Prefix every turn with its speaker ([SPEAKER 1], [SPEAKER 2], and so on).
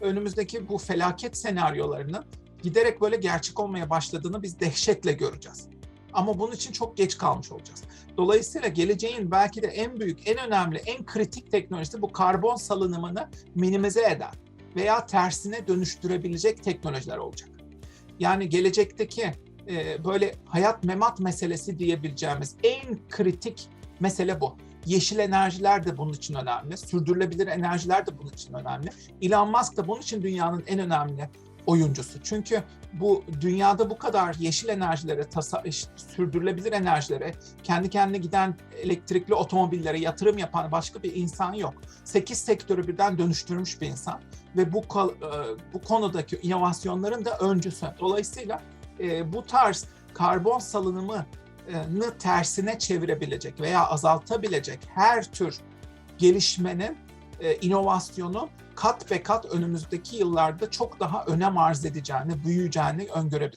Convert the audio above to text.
[SPEAKER 1] önümüzdeki bu felaket senaryolarının giderek böyle gerçek olmaya başladığını biz dehşetle göreceğiz. Ama bunun için çok geç kalmış olacağız. Dolayısıyla geleceğin belki de en büyük, en önemli, en kritik teknolojisi bu karbon salınımını minimize eden veya tersine dönüştürebilecek teknolojiler olacak. Yani gelecekteki e, böyle hayat memat meselesi diyebileceğimiz en kritik mesele bu. Yeşil enerjiler de bunun için önemli. Sürdürülebilir enerjiler de bunun için önemli. Elon Musk da bunun için dünyanın en önemli oyuncusu. Çünkü bu dünyada bu kadar yeşil enerjilere, tasa, sürdürülebilir enerjilere, kendi kendine giden elektrikli otomobillere yatırım yapan başka bir insan yok. 8 sektörü birden dönüştürmüş bir insan ve bu e, bu konudaki inovasyonların da öncüsü. Dolayısıyla e, bu tarz karbon salınımını tersine çevirebilecek veya azaltabilecek her tür gelişmenin e, inovasyonu kat be kat önümüzdeki yıllarda çok daha önem arz edeceğini, büyüyeceğini öngörebiliriz.